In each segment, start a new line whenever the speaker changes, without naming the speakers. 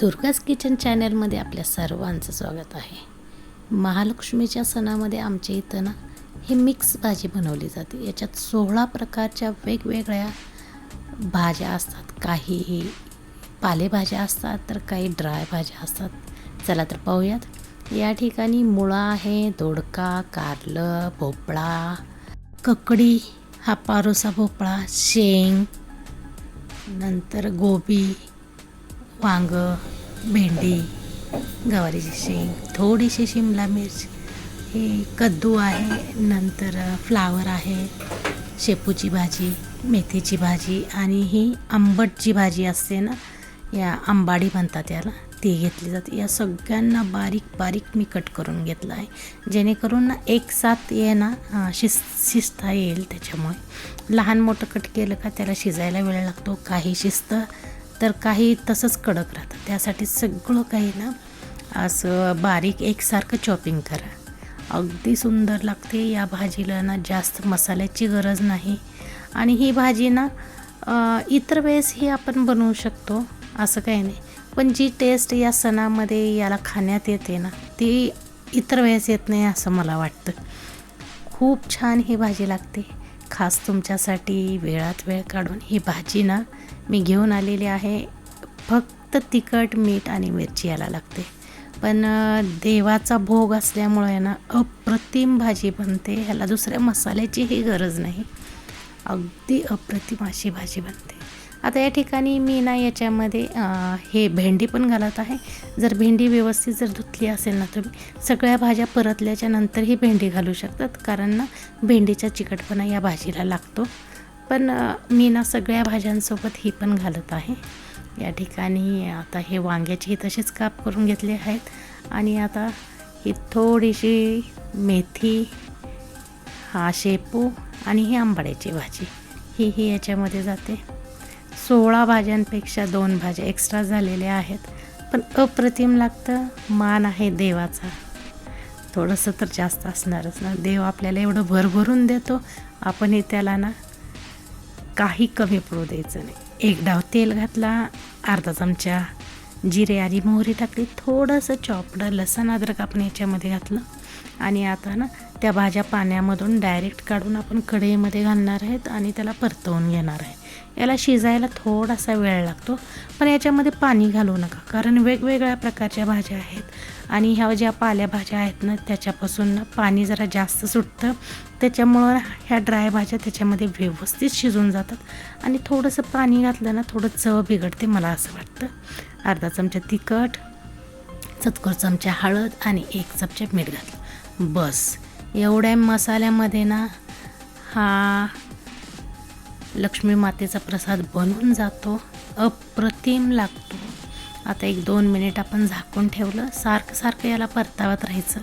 Durga's kitchen चॅनलमध्ये आपल्या सर्वांचं स्वागत आहे. महालक्ष्मीच्या सणामध्ये आमच्या इथं ना ही मिक्स भाजी बनवली जाते. याच्यात सोळा प्रकारच्या वेगवेगळ्या भाज्या असतात. काही पालेभाज्या असतात तर काही ड्राय भाज्या असतात. चला तर पाहूयात. या ठिकाणी मुळा आहे दोडका कारलं भोपळा ककडी हा पारोसा भोपळा शेंग नंतर गोबी वांग भेंडी गवारीची शेंग थोडीशी शिमला मिर्च हे कद्दू आहे नंतर फ्लावर आहे शेपूची भाजी मेथीची भाजी आणि ही आंबटची भाजी असते ना या आंबाडी म्हणतात याला ती घेतली जाते. या सगळ्यांना बारीक बारीक मी कट करून घेतलं आहे. जेणेकरून ना एक साथ ये ना शिस शिजता येईल त्याच्यामुळे. लहान मोठं कट केलं का त्याला शिजायला वेळ लागतो काही शिस्त तर काही तसंच कडक राहतं. त्यासाठी सगळं काही ना असं बारीक एकसारखं चॉपिंग करा. अगदी सुंदर लागते या भाजीला ना जास्त मसाल्याची गरज नाही. आणि ही भाजी ना इतर इतर वेळेसही आपण बनवू शकतो असं काही नाही. पण जी टेस्ट या सणामध्ये याला खाण्यात येते ना ती इतर वेळेस येत नाही असं मला वाटतं. खूप छान ही भाजी लागते. खास तुमच्यासाठी वेळात वेळ काढून ही भाजी ना मी घेऊन आलेली आहे. फक्त तिखट मीठ आणि मिरची याला लागते. पण देवाचा भोग असल्यामुळे ना अप्रतिम भाजी बनते. ह्याला दुसऱ्या मसाल्याचीही गरज नाही. अगदी अप्रतिम अशी भाजी बनते. आता या ठिकाणी मी ना याच्यामध्ये हे भेंडी पण घालत आहे. जर भेंडी व्यवस्थित जर धुतली असेल ना तुम्ही सगळ्या भाज्या परतल्याच्या नंतर ही भेंडी घालू शकतात. कारण ना भेंडीचा चिकटपणा या भाजीला लागतो. पण मी ना सगळ्या भाज्यांसोबत ही पण घालत आहे. या ठिकाणी आता हे वांग्याची तसेच काप करून घेतले आहेत. आणि आता ही थोडीशी मेथी हा शेपू आणि ही आंबाड्याची भाजी ही ही याच्यामध्ये जाते. सोळा भाज्यांपेक्षा दोन भाज्या एक्स्ट्रा झालेल्या आहेत. पण अप्रतिम लागतं मान आहे देवाचा. थोडंसं तर जास्त असणारच ना. देव आपल्याला एवढं भरभरून देतो आपणही त्याला ना काही कमी पडू द्यायचं नाही. एक डाव तेल घातला अर्धा चमचा जिरे आणि मोहरी टाकली थोडंसं चॉपड लसण अद्रक आपण याच्यामध्ये घातलं आणि आता ना त्या भाज्या पाण्यामधून डायरेक्ट काढून आपण कढईमध्ये घालणार आहेत आणि त्याला परतवून घेणार आहे. याला शिजायला थोडासा वेळ लागतो पण याच्यामध्ये पाणी घालू नका कारण वेगवेगळ्या प्रकारच्या भाज्या आहेत आणि ह्या ज्या पालेभाज्या आहेत ना त्याच्यापासून ना पाणी जरा जास्त सुटतं. त्याच्यामुळं ह्या ड्राय भाज्या त्याच्यामध्ये व्यवस्थित शिजून जातात आणि थोडंसं पाणी घातलं ना थोडं चव बिघडते मला असं वाटतं. अर्धा चमचा तिखट चतकोर चमचा हळद आणि एक चमचा मीठ घातलं. बस. एवढ्या मसाल्यामध्ये ना हा लक्ष्मी मातेचा प्रसाद बनून जातो अप्रतिम लागतो. आता एक दोन मिनिट आपण झाकून ठेवलं सारखं सारखं याला परतावत राहायचं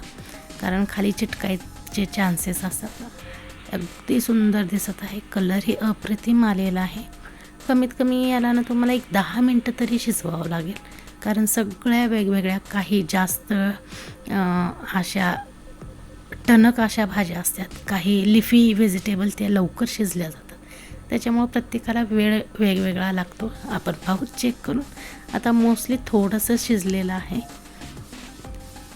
कारण खाली चिटकायचे चान्सेस असतात अगदी सुंदर दिसत आहे कलरही अप्रतिम आलेला आहे. कमीत कमी याला ना तुम्हाला एक दहा मिनटं तरी शिजवावं लागेल कारण सगळ्या वेगवेगळ्या काही जास्त अशा टणक अशा भाज्या असतात. काही लिफी व्हेजिटेबल त्या लवकर शिजल्या जातात. त्याच्यामुळं प्रत्येकाला वेळ वेगवेगळा लागतो. आपण पाहू चेक करून. आता मोस्टली थोडंसं शिजलेलं आहे.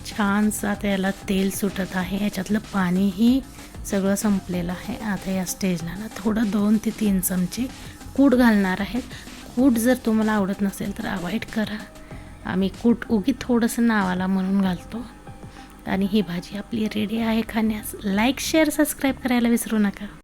छानसं आता याला तेल सुटत आहे. याच्यातलं पाणीही सगळं संपलेलं आहे. आता या स्टेजला ना थोडं दोन ते तीन चमचे कूट घालणार आहेत. कूट जर तुम्हाला आवडत नसेल तर अवॉइड करा. आम्ही कूट उगी थोडंसं नावाला म्हणून घालतो. आणि ही भाजी आपली रेडी आहे खाण्यास. लाईक शेअर सबस्क्राईब करायला विसरू नका.